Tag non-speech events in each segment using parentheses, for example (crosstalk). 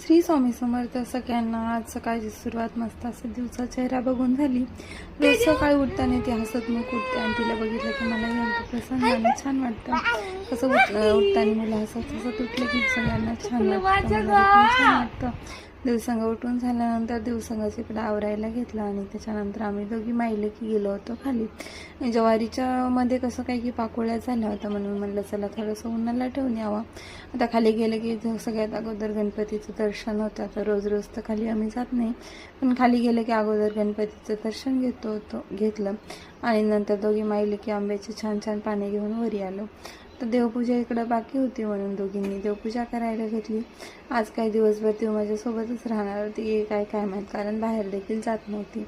श्री स्वामी समर्थ सगळ्यांना आज सकाळची सुरुवात मस्त असं दिवसा चेहरा बघून झाली. रोज सकाळी उठताना ती हसत मुख उठते आणि तिला बघितलं की मला अगदी प्रसन्न आणि छान वाटतं. कसं उठ उठताना मुलं हसत हसत उठलं की सगळ्यांना छान वाटतं छान वाटतं. दिवसंग उठून झाल्यानंतर दिवसंगाच इकडे आवरायला घेतला आणि त्याच्यानंतर आम्ही दोघी माहिले की गेलो होतो खाली. ज्वारीच्या मध्ये कसं काय की पाकोळ्या झाल्या होत्या म्हणून म्हणलं चला थोडंसं उन्हाला ठेवून यावं. आता खाली गेलं की सगळ्यात अगोदर गणपतीचं दर्शन होतं आता रोज रोज तर खाली आम्ही जात नाही. पण खाली गेलं की अगोदर गणपतीचं दर्शन घेतो होतो घेतलं. आणि नंतर दोघी माहिले की आंब्याची छान छान पाने घेऊन वरी आलो. तर देवपूजा इकडं बाकी होती म्हणून दोघींनी. देवपूजा करायला घेतली. आज काही दिवसभर देव माझ्यासोबतच राहणार होती. काय काय माहीत? कारण बाहेर देखील जात नव्हती.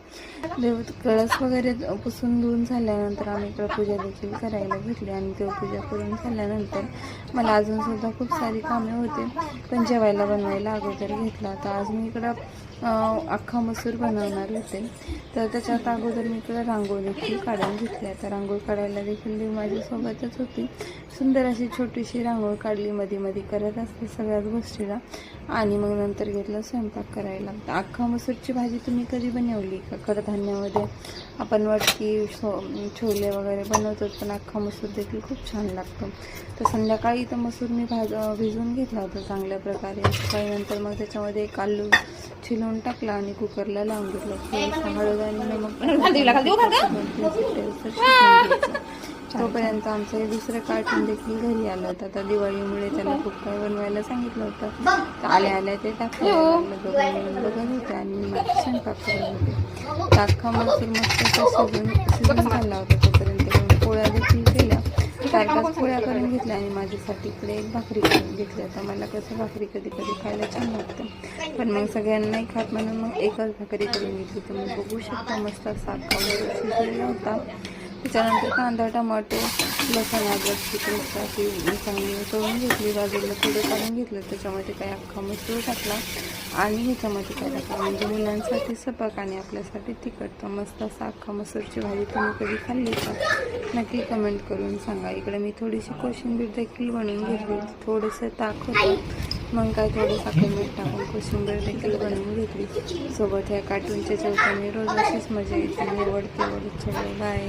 देव कळस वगैरे पुसून धुवून झाल्यानंतर आम्ही इकडं पूजा देखील करायला घेतली आणि देवपूजा करून झाल्यानंतर मला अजूनसुद्धा खूप सारी कामे होते. पण जेवायला बनवायला अगोदर घेतला. तर आज मी इकडं अख्खा मसूर बनवणार होते. तर त्याच्यात अगोदर मी तुला रांगोळी देखील काढून घेतली आता रांगोळी काढायला देखील देव माझ्यासोबतच होती. सुंदर अशी छोटीशी रांगोळ काढली मध्ये मध्ये करत असते सगळ्याच गोष्टीला. आणि मग नंतर घेतलं स्वयंपाक करायला. अख्खा मसूरची भाजी तुम्ही कधी बनवली का? कडधान्यामध्ये? आपण वाटकी छो छोले वगैरे बनवतो पण अख्खा मसूर देखील खूप छान लागतो. तर संध्याकाळी तर मसूर मी भाज भिजवून घेतला होता चांगल्या प्रकारे. सकाळी नंतर मग त्याच्यामध्ये एक आलू छिलून टाकला आणि कुकरला लावून घेतलं. हळद आणि नमक. (laughs) तोपर्यंत आमचं हे दुसरं कार्टून देखील घरी आलं होतं. आता दिवाळीमुळे त्याला खूप काही बनवायला सांगितलं होतं. आल्या आल्या ते दोघं मिळून बघत होते आणि स्वयंपाक करत होते. अख्खा मसूर मस्त शिजून झाला होता तोपर्यंत. पोळ्या देखील चार पाच पोळ्या करून घेतल्या आणि माझ्यासाठी इकडे एक भाकरी करून घेतली. आता मला कसं भाकरी कधी कधी खायला छान वाटतं पण मग सगळ्यांना नाही खात म्हणून मग एकच भाकरी करून घेतली. तुम्ही बघू शकता मस्त मसूर शिजलेला होता त्याच्यानंतर कांदा टमाटो लसण अद्रकची चांगली तळून घेतली बाजूला थोडं काढून घेतलं त्याच्यामध्ये काय अख्खा मसूर टाकला आणि ह्याच्यामध्ये काय टाकला? म्हणजे मुलांसाठी सपक आणि आपल्यासाठी तिखट. तर मस्त असा अख्खा मसूरची भाजी तुम्ही कधी खाल्ली का? नक्की कमेंट करून सांगा. इकडे मी थोडीशी कोशिंबीर देखील बनवून घेतली थोडंसं ताक होतं. मग काय थोडं साखर मीठ टाकून कोशिंबीर देखील बनवून घेतली. सोबत ह्या कार्टूनच्या चौकाने रोज अशीच मजा येते. निवडते वडील बाय